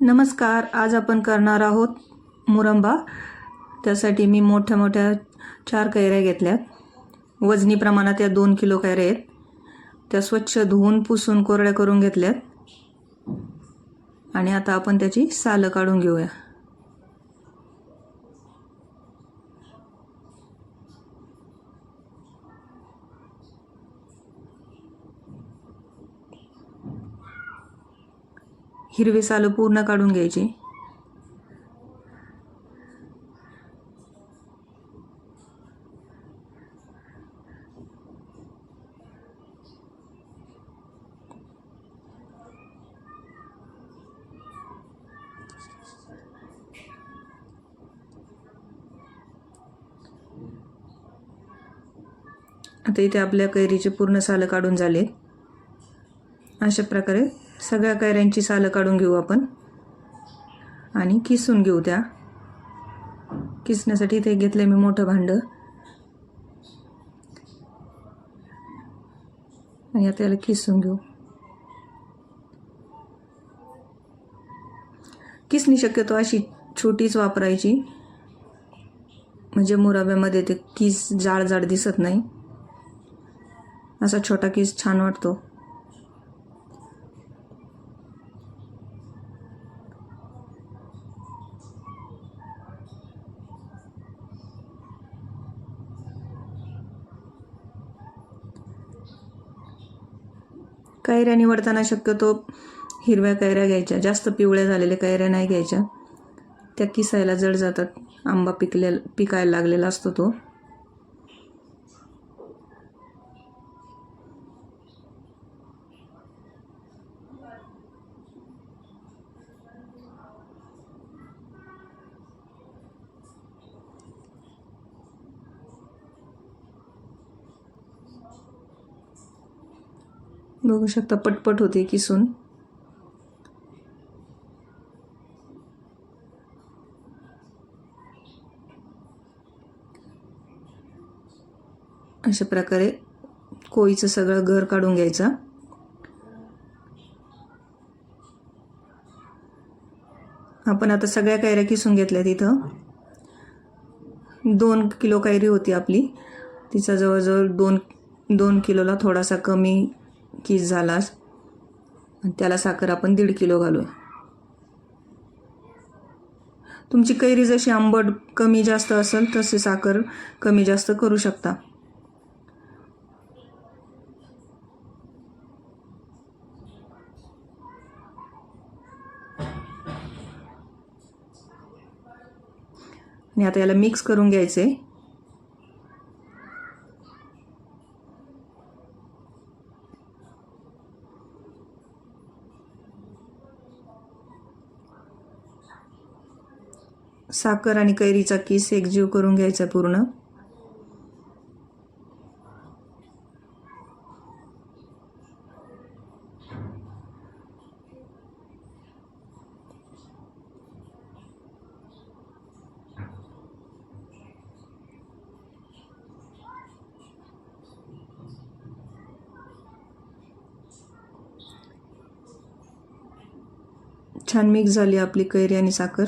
नमस्कार आज आपण करणार आहोत मुरंबा. त्यासाठी मी मोठ्या मोठ्या चार कैऱ्या घेतल्यात. वजनी प्रमाणात या दोन किलो कैऱ्या आहेत. त्या स्वच्छ धुवून पुसून कोरड्या करून घेतल्यात. आणि आता आपण त्याची सालं काढून घेऊया. हिरवी सालं पूर्ण काढून घ्यायची. आता इथे आपल्या कैरीचे पूर्ण सालं काढून झाले अशा प्रकारे सगळ्या कैऱ्यांची सालं काढून घेऊ आपण. आणि किसून घेऊ त्या. किसण्यासाठी ते घेतले मी मोठं भांडं. आणि आता याला किसून घेऊ. किसणी शक्यतो अशी छोटीच वापरायची. म्हणजे मुराब्यामध्ये ते किस जाड जाड दिसत नाही. असा छोटा किस छान वाटतो. कैऱ्या निवडताना शक्यतो हिरव्या कैऱ्या घ्यायच्या. जास्त पिवळ्या झालेल्या कैऱ्या नाही घ्यायच्या. त्या किसायला जड जातात. आंबा पिकले पिकायला लागलेला असतो तो. बघू शकता पटपट होते किसून अशा प्रकारे कोळीचं सगळं घर काढून घ्यायचं. आपण आता सगळ्या कैऱ्या किसून घेतल्या तिथं. दोन किलो कैरी होती आपली. तिचा जवळजवळ दोन दोन किलोला थोडासा कमी किस झाला आणि त्याला साखर आपण दीड किलो घालूया. तुमची कैरी जशी आंबट कमी जास्त असेल तसे साखर कमी जास्त करू शकता. आणि आता याला मिक्स करून घ्यायचे. साखर आणि कैरीचा किस एकजीव करून घ्यायचा पूर्ण. छान मिक्स झाली आपली कैरी आणि साखर.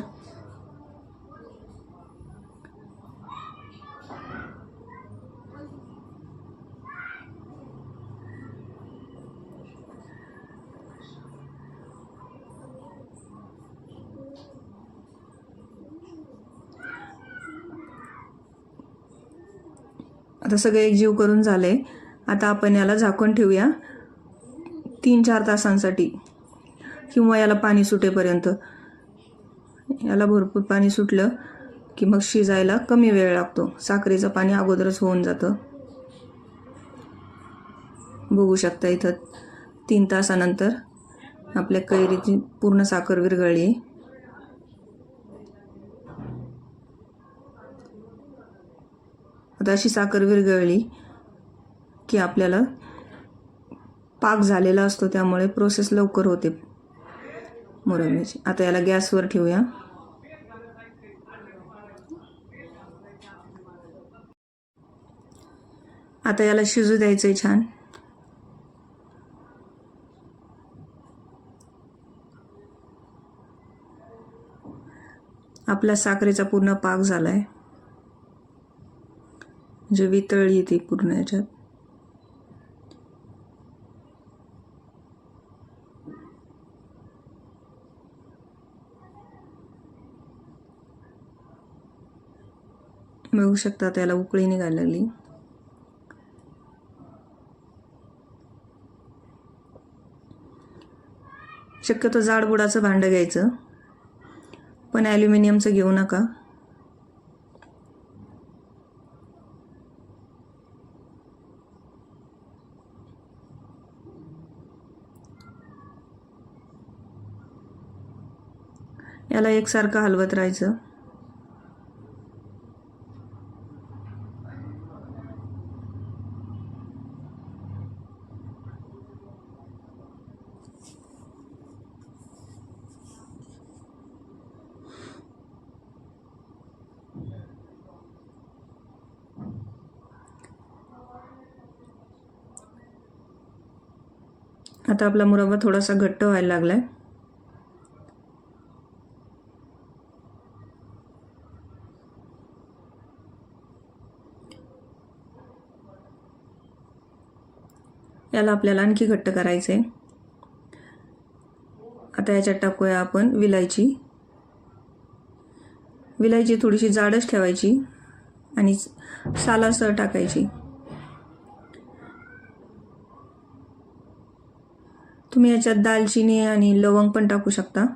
आता सगळं एकजीव करून झालंय आता आपण याला झाकून ठेवूया. तीन चार तासांसाठी. किंवा याला पाणी सुटेपर्यंत. याला भरपूर पाणी सुटलं की मग शिजायला कमी वेळ लागतो. साखरेचं पाणी अगोदरच होऊन जातं. बघू शकता इथं तीन तासानंतर आपल्या कैरीची पूर्ण साखर विरघळली. आता अशी साखर विरघळली की आपल्याला पाक झालेला असतो त्यामुळे प्रोसेस लवकर होते मुरंब्याची आता याला गॅसवर ठेवूया. आता याला शिजू द्यायचं आहे छान. आपला साखरेचा पूर्ण पाक झाला आहे म्हणजे वितळली ती पूर्ण याच्यात. बघू शकता त्याला उकळी निघायला लागली. शक्यतो जाड बुडाचं भांडं घ्यायचं. पण ॲल्युमिनियमचं घेऊ नका. याला एकसारखं हलवत राहायचं. आता आपला मुरब्बा थोडासा घट्ट व्हायला लागलाय. याला आपल्याला आणखी घट्ट करायचं आहे आता याच्यात टाकूया आपण विलायची. विलायची थोडीशी जाडच ठेवायची आणि सालासर टाकायची. तुम्ही याच्यात दालचिनी आणि लवंग पण टाकू शकता.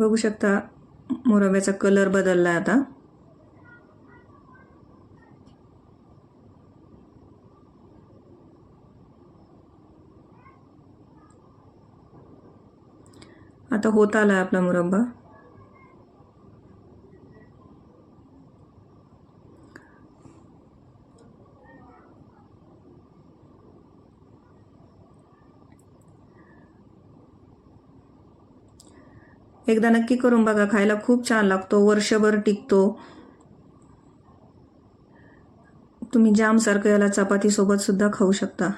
बघू शकता मुरब्याचा कलर बदलला आता. आता होत आला आहे आपला मुरब्बा. एकदा नक्की करून बघा खायला खूप छान लागतो वर्षभर टिकतो. तुम्ही जामसारखं याला चपातीसोबत सुद्धा खाऊ शकता.